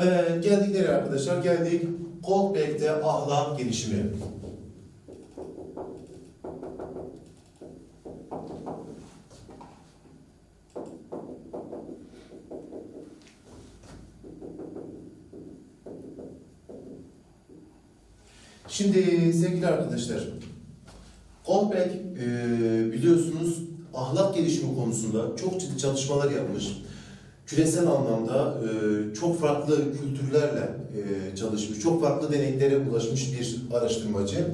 Evet, geldik nereye arkadaşlar? Geldik Goldberg'de ahlak gelişimi. Şimdi sevgili arkadaşlar, Goldberg e, biliyorsunuz ahlak gelişimi konusunda çok ciddi çalışmalar yapmış. Küresel anlamda e, çok farklı kültürlerle e, çalışmış, çok farklı deneylere ulaşmış bir araştırmacı.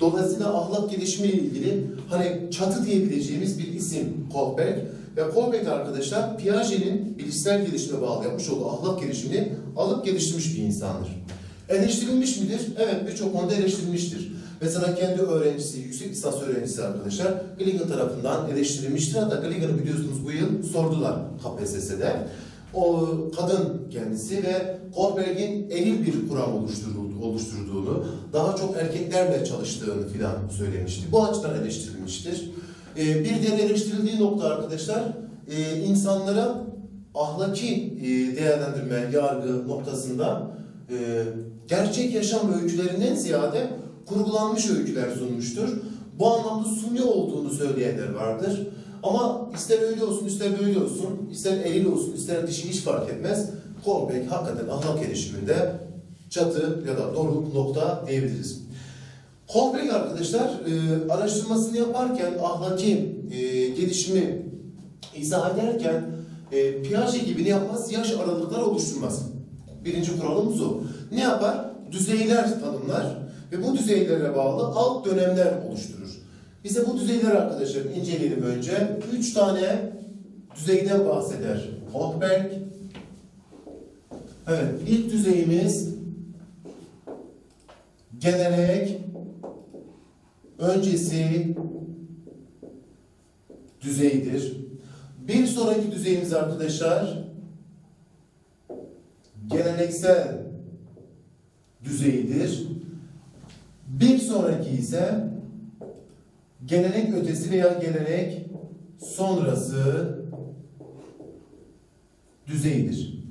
Dolayısıyla ahlak gelişimi ile ilgili hani çatı diyebileceğimiz bir isim Goldberg. Ve Goldberg arkadaşlar Piaget'in bilişsel gelişime bağlı yapmış olduğu ahlak gelişimini alıp geliştirmiş bir insandır. Eleştirilmiş midir? Evet birçok konuda eleştirilmiştir. Mesela kendi öğrencisi, yüksek lisans öğrencisi arkadaşlar Gligan tarafından eleştirilmiştir. Hatta Gligan'ı biliyorsunuz bu yıl sordular KPSS'de. O kadın kendisi ve Goldberg'in eril bir kuram oluşturuldu, oluşturduğunu, daha çok erkeklerle çalıştığını filan söylemişti. Bu açıdan eleştirilmiştir. Ee, bir diğer eleştirildiği nokta arkadaşlar, e, insanlara ahlaki e, değerlendirme, yargı noktasında e, gerçek yaşam öykülerinden ziyade kurgulanmış öyküler sunmuştur. Bu anlamda suni olduğunu söyleyenler vardır. Ama ister öyle olsun, ister böyle olsun, ister eril olsun, ister dişi hiç fark etmez. Goldberg hakikaten ahlak gelişiminde çatı ya da doruk nokta diyebiliriz. Goldberg arkadaşlar e, araştırmasını yaparken ahlaki e, gelişimi izah ederken e, Piaget gibi ne yapmaz? Yaş aralıkları oluşturmaz. Birinci kuralımız o. Ne yapar? Düzeyler tanımlar ve bu düzeylere bağlı alt dönemler oluşturur. Bize bu düzeyler arkadaşlar inceleyelim önce. Üç tane düzeyden bahseder. Goldberg. Evet, ilk düzeyimiz gelenek öncesi düzeydir. Bir sonraki düzeyimiz arkadaşlar geleneksel düzeyidir. Bir sonraki ise gelenek ötesi veya gelenek sonrası düzeyidir.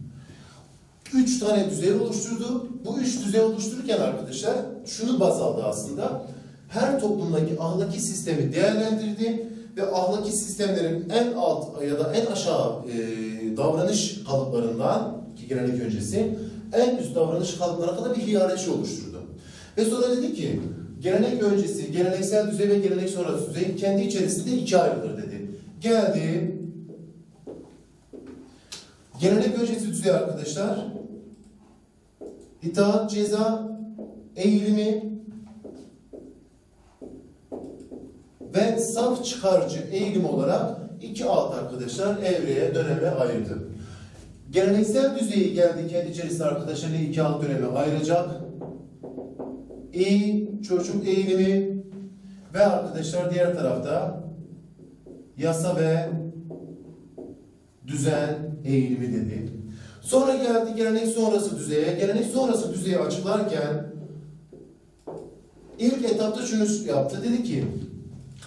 Üç tane düzey oluşturdu. Bu üç düzey oluştururken arkadaşlar şunu baz aldı aslında. Her toplumdaki ahlaki sistemi değerlendirdi ve ahlaki sistemlerin en alt ya da en aşağı e, davranış kalıplarından ki gelenek öncesi en üst davranış kalıplarına kadar bir hiyerarşi oluşturdu. Ve sonra dedi ki gelenek öncesi, geleneksel düzey ve gelenek sonrası düzey kendi içerisinde ikiye ayrılır dedi. Geldi. Gelenek öncesi düzey arkadaşlar. İtaat, ceza, eğilimi ve saf çıkarcı eğilim olarak iki alt arkadaşlar evreye, döneme ayırdı. Geleneksel düzeyi geldi kendi içerisinde arkadaşlar iki alt döneme ayıracak. İyi çocuk eğilimi ve arkadaşlar diğer tarafta yasa ve düzen eğilimi dedi. Sonra geldi gelenek sonrası düzeye. Gelenek sonrası düzeyi açıklarken ilk etapta şunu yaptı. Dedi ki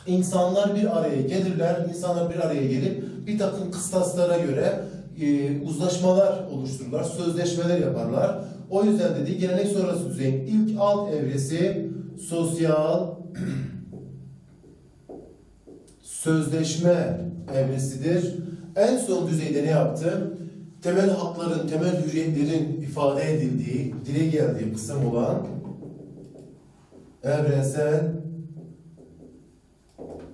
insanlar bir araya gelirler. insanlar bir araya gelip bir takım kıstaslara göre e, uzlaşmalar oluştururlar. Sözleşmeler yaparlar. O yüzden dedi gelenek sonrası düzeyin ilk alt evresi sosyal sözleşme evresidir. En son düzeyde ne yaptı? Temel hakların, temel hürriyetlerin ifade edildiği, dile geldiği kısım olan evrensel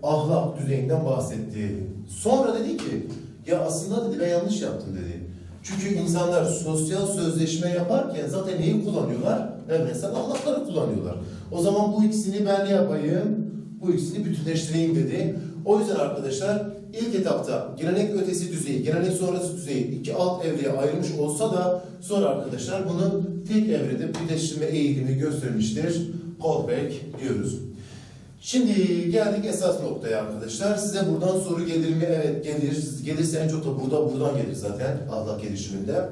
ahlak düzeyinden bahsetti. Sonra dedi ki, ya aslında dedi ben yanlış yaptım dedi. Çünkü insanlar sosyal sözleşme yaparken zaten neyi kullanıyorlar? Evrensel ahlakları kullanıyorlar. O zaman bu ikisini ben ne yapayım? Bu ikisini bütünleştireyim dedi. O yüzden arkadaşlar ilk etapta gelenek ötesi düzeyi, gelenek sonrası düzeyi iki alt evreye ayrılmış olsa da sonra arkadaşlar bunu tek evrede birleştirme eğilimi göstermiştir. Goldberg diyoruz. Şimdi geldik esas noktaya arkadaşlar. Size buradan soru gelir mi? Evet gelir. Gelirse en çok da burada buradan gelir zaten ahlak gelişiminde.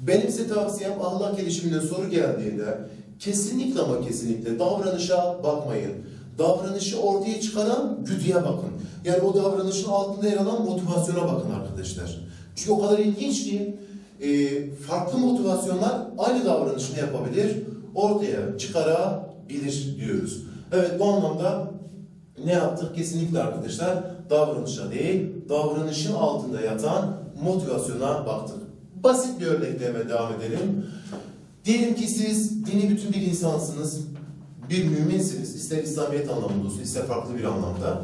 Benim size tavsiyem ahlak gelişiminden soru geldiğinde kesinlikle ama kesinlikle davranışa bakmayın. Davranışı ortaya çıkaran güdüye bakın. Yani o davranışın altında yer alan motivasyona bakın arkadaşlar. Çünkü o kadar ilginç ki e, farklı motivasyonlar aynı davranışı ne yapabilir? Ortaya çıkarabilir diyoruz. Evet bu anlamda ne yaptık? Kesinlikle arkadaşlar davranışa değil, davranışın altında yatan motivasyona baktık. Basit bir örnekle hemen devam edelim. Diyelim ki siz dini bütün bir insansınız, bir müminsiniz, ister İslamiyet anlamında olsun, ister farklı bir anlamda.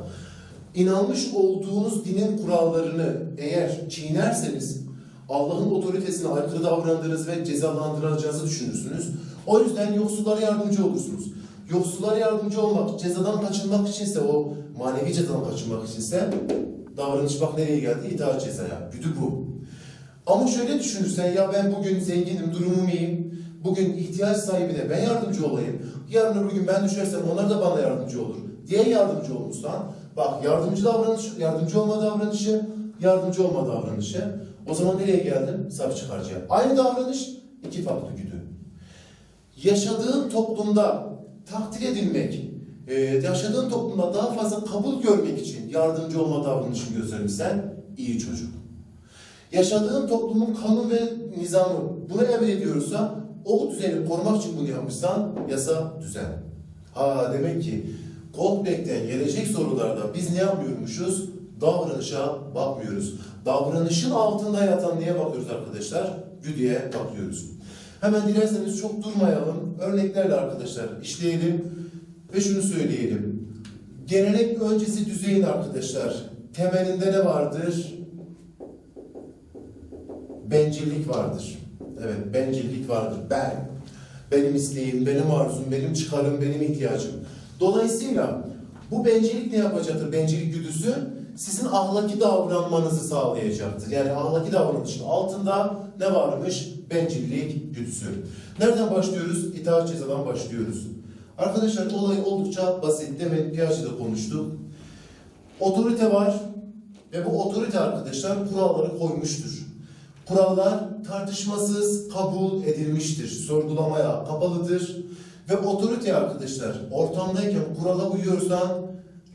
İnanmış olduğunuz dinin kurallarını eğer çiğnerseniz, Allah'ın otoritesine aykırı davrandığınız ve cezalandırılacağınızı düşünürsünüz. O yüzden yoksullara yardımcı olursunuz. Yoksullara yardımcı olmak, cezadan kaçınmak içinse, o manevi cezadan kaçınmak içinse, davranış bak nereye geldi? İtaat cezaya. Güdü bu. Ama şöyle düşünürsen ya ben bugün zenginim, durumum iyi. Bugün ihtiyaç sahibine ben yardımcı olayım. Yarın öbür gün ben düşersem onlar da bana yardımcı olur diye yardımcı olmuşsan bak yardımcı davranış, yardımcı olma davranışı, yardımcı olma davranışı. O zaman nereye geldin? Saf çıkarcıya. Aynı davranış iki farklı güdü. Yaşadığın toplumda takdir edilmek, e, yaşadığın toplumda daha fazla kabul görmek için yardımcı olma davranışını gösterirsen iyi çocuk yaşadığın toplumun kanun ve nizamı bunu emrediyorsa o düzeni korumak için bunu yapmışsan yasa düzen. Ha demek ki Goldberg'den gelecek sorularda biz ne yapmıyormuşuz? Davranışa bakmıyoruz. Davranışın altında yatan neye bakıyoruz arkadaşlar? Güdüye bakıyoruz. Hemen dilerseniz çok durmayalım. Örneklerle arkadaşlar işleyelim ve şunu söyleyelim. Gelenek öncesi düzeyin arkadaşlar temelinde ne vardır? bencillik vardır. Evet, bencillik vardır. Ben, benim isteğim, benim arzum, benim çıkarım, benim ihtiyacım. Dolayısıyla bu bencillik ne yapacaktır? Bencillik güdüsü sizin ahlaki davranmanızı sağlayacaktır. Yani ahlaki davranışın altında ne varmış? Bencillik güdüsü. Nereden başlıyoruz? İtaat cezadan başlıyoruz. Arkadaşlar olay oldukça basit. Demin Piaget'de konuştuk. Otorite var ve bu otorite arkadaşlar kuralları koymuştur. Kurallar tartışmasız kabul edilmiştir. Sorgulamaya kapalıdır. Ve otorite arkadaşlar ortamdayken kurala uyuyorsan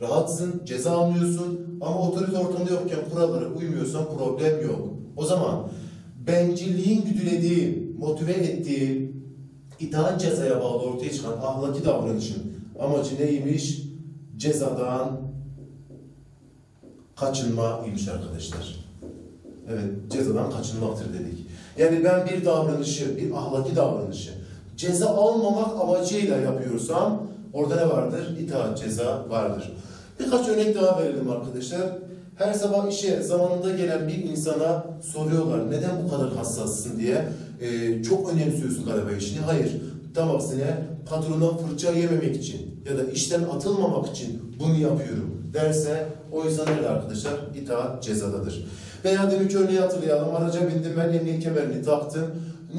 rahatsın, ceza almıyorsun. Ama otorite ortamda yokken kurallara uymuyorsan problem yok. O zaman bencilliğin güdülediği, motive ettiği, itaat cezaya bağlı ortaya çıkan ahlaki davranışın amacı neymiş? Cezadan kaçınma imiş arkadaşlar. Evet, cezadan kaçınmaktır dedik. Yani ben bir davranışı, bir ahlaki davranışı ceza almamak amacıyla yapıyorsam orada ne vardır? İtaat ceza vardır. Birkaç örnek daha verelim arkadaşlar. Her sabah işe zamanında gelen bir insana soruyorlar neden bu kadar hassassın diye. Ee, çok önemsiyorsun galiba işini. Hayır. Tam aksine patrondan fırça yememek için ya da işten atılmamak için bunu yapıyorum derse o yüzden arkadaşlar? İtaat cezadadır. Veya deminki örneği hatırlayalım. Araca bindim ben emniyet kemerini taktım.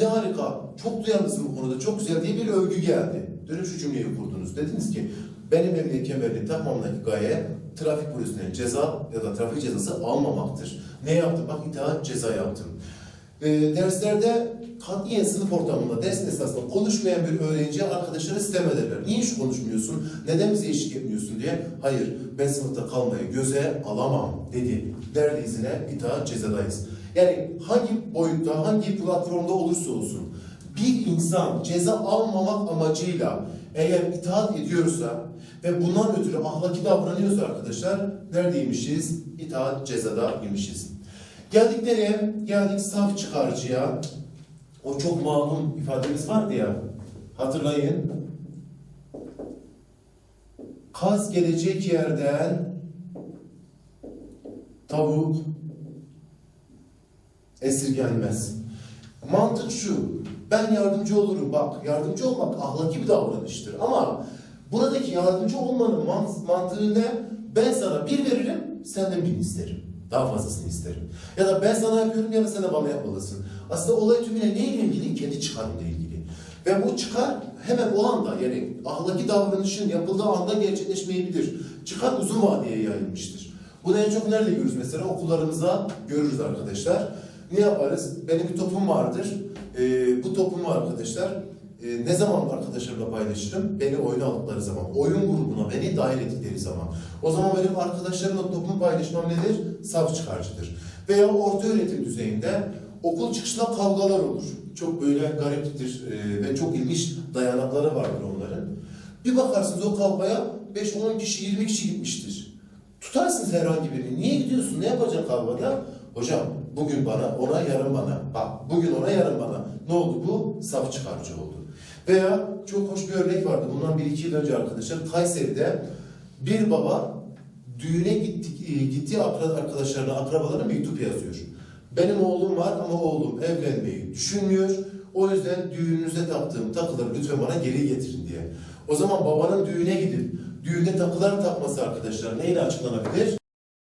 Ne harika, çok duyarlısın bu konuda, çok güzel diye bir övgü geldi. Dönüp şu cümleyi kurdunuz. Dediniz ki benim emniyet kemerini takmamdaki gaye trafik polisine ceza ya da trafik cezası almamaktır. Ne yaptım? Bak itaat ceza yaptım. E, derslerde katiyen sınıf ortamında, ders esnasında konuşmayan bir öğrenciye arkadaşları sitem ederler. Niye hiç konuşmuyorsun? Neden bize eşlik etmiyorsun diye. Hayır, ben sınıfta kalmayı göze alamam dedi. Derdi izine itaat cezadayız. Yani hangi boyutta, hangi platformda olursa olsun bir insan ceza almamak amacıyla eğer itaat ediyorsa ve bundan ötürü ahlaki davranıyorsa arkadaşlar neredeymişiz? İtaat cezada imişiz. Geldik nereye? Geldik saf çıkarcıya. O çok malum ifademiz vardı ya. Hatırlayın. Kaz gelecek yerden tavuk esirgenmez. Mantık şu. Ben yardımcı olurum. Bak yardımcı olmak ahlaki bir davranıştır. Ama buradaki yardımcı olmanın man- mantığı ne? Ben sana bir veririm, senden bin isterim. Daha fazlasını isterim. Ya da ben sana yapıyorum ya da sen de bana yapmalısın. Aslında olay tümüne neyle ilgili? Kendi çıkarımla ilgili. Ve bu çıkar hemen o anda yani ahlaki davranışın yapıldığı anda gerçekleşmeyebilir. Çıkar uzun vadeye yayılmıştır. Bunu en çok nerede görürüz mesela? Okullarımızda görürüz arkadaşlar. Ne yaparız? Benim bir topum vardır. Ee, bu topumu arkadaşlar e, ne zaman arkadaşlarımla paylaşırım? Beni oyuna aldıkları zaman, oyun grubuna beni dahil ettikleri zaman. O zaman benim arkadaşlarımla topumu paylaşmam nedir? Saf çıkarcıdır. Veya orta öğretim düzeyinde okul çıkışında kavgalar olur. Çok böyle gariptir e, ve çok ilginç dayanakları vardır onların. Bir bakarsınız o kavgaya 5-10 kişi, 20 kişi gitmiştir. Tutarsınız herhangi birini. Niye gidiyorsun? Ne yapacaksın kavgada? Hocam bugün bana, ona yarın bana. Bak bugün ona yarın bana. Ne oldu bu? Saf çıkarcı oldu. Veya çok hoş bir örnek vardı. Bundan 1-2 yıl önce arkadaşlar Kayseri'de bir baba düğüne gittik, e, gittiği arkadaşlarına, akrabalarına mektup yazıyor. Benim oğlum var ama oğlum evlenmeyi düşünmüyor. O yüzden düğününüze taktığım takıları lütfen bana geri getirin diye. O zaman babanın düğüne gidip düğünde takılar takması arkadaşlar neyle açıklanabilir?